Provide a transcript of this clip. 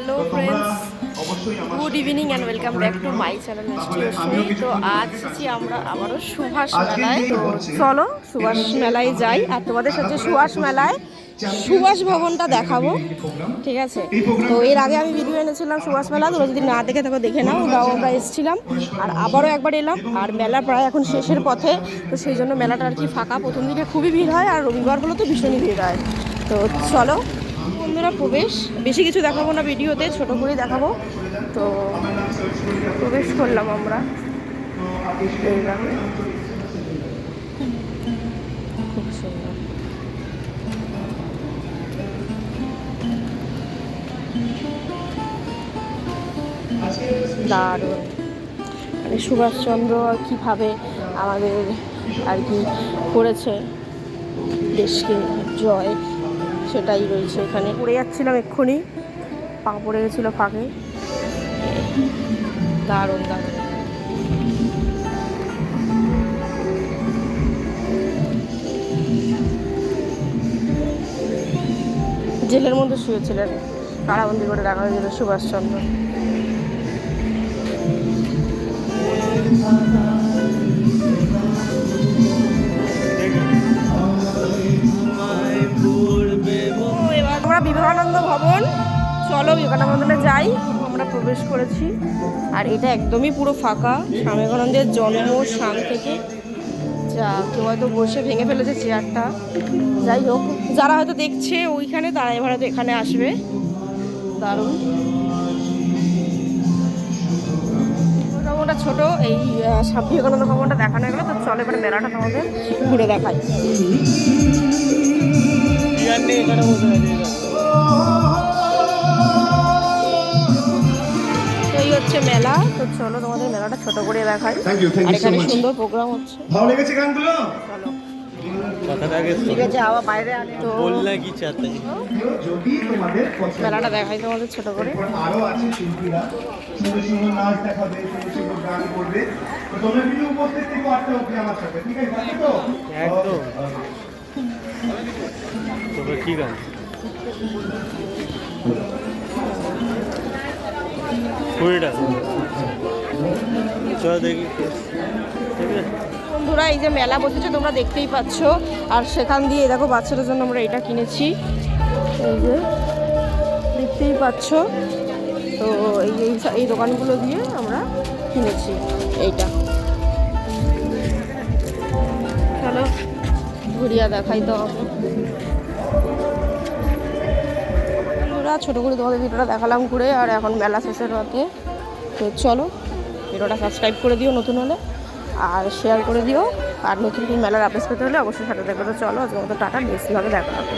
Hello friends good evening and welcome back to my channel তো আজ আমরা আবারও সুভাষ মেলায়। তো চলো সুভাষ মেলায় যাই আর তোমাদের সাথে সুভাষ মেলায় সুভাষ ভবনটা দেখাবো। ঠিক আছে? তো এর আগে আমি ভিডিও এনেছিলাম সুভাষ মেলা তোমরা যদি না দেখে থাকো দেখে নাও তাও আমরা এসেছিলাম। আর আবারও একবার এলাম। আর মেলা প্রায় এখন শেষের পথে। তো সেই জন্য মেলাটা আর কি ফাঁকা। প্রথম দিকে খুবই ভিড় হয় আর রবিবারগুলো তো ভীষণই ভিড় হয়। তো চলো বন্ধুরা প্রবেশ। বেশি কিছু দেখাবো না ভিডিওতে, ছোট করেই দেখাবো। তো প্রবেশ করলাম আমরা। খুব সুন্দর। দারুণ। মানে সুভাষচন্দ্র কীভাবে আমাদের আর কি করেছে। দেশকে জয়। সেটাই রয়েছে এখানে। পড়ে যাচ্ছিলাম এক্ষুনি। পা পড়ে গেছিল ফাঁকে। দারুণ দারুণ। জেলের মধ্যে শুয়েছিলেন। কারাবন্দি করে রাখা হয়েছিল সুভাষচন্দ্র। ভবন। চলো বিবেকানন্দ যাই। আমরা প্রবেশ করেছি। আর এটা একদমই পুরো ফাঁকা। স্বামী বিবেকানন্দের জন্ম স্থান থেকে যা কেউ হয়তো বসে ভেঙে ফেলেছে চেয়ারটা। যাই হোক, যারা হয়তো দেখছে ওইখানে, তারা এবার হয়তো এখানে আসবে। দারুণ। ভবনটা ছোট, এই স্বামী বিবেকানন্দ ভবনটা দেখানো গেলো। তো চলো এবার মেলাটা তোমাদের ঘুরে দেখায় দেখাই তো এই হচ্ছে মেলা। তো চলো তোমাদের মেলাটা ছোট করে দেখাই। আর এখানে সুন্দর প্রোগ্রাম হচ্ছে। ভালো লেগেছে গানগুলো? চলো। মেলাটা দেখাই তোমাদের ছোট করে। আরও আছে শিল্পীরা। সুন্দর সুন্দর নাচ দেখাবে সুন্দর সুন্দর গান করবে। তোমরা কিন্তু উপস্থিত থেকে আটটা অব্দি আমার সাথে ঠিক আছে? তো? একদম। কি গান? কুড়ি টাকা চল দেখি। বন্ধুরা, এই যে মেলা বসেছে, তোমরা দেখতেই পাচ্ছ। আর সেখান দিয়ে, দেখো, বাচ্চাদের জন্য আমরা এটা কিনেছি। এই যে, দেখতেই পাচ্ছ। তো এই এই এই দোকানগুলো দিয়ে আমরা কিনেছি এইটা। চলো, ঘুরিয়া দেখাই তো। বন্ধুরা ছোটো করে তোমাদের ভিডিওটা দেখালাম ঘুরে, আর এখন মেলা শেষের রাতে। তো চলো, ভিডিওটা সাবস্ক্রাইব করে দিও নতুন হলে, আর শেয়ার করে দিও। আর নতুন নতুন মেলার আপডেট পেতে হলে অবশ্যই সাথে দেখো তো চলো আজকে মতো টাটা বেশিভাবে ভাবে দেখা হবে।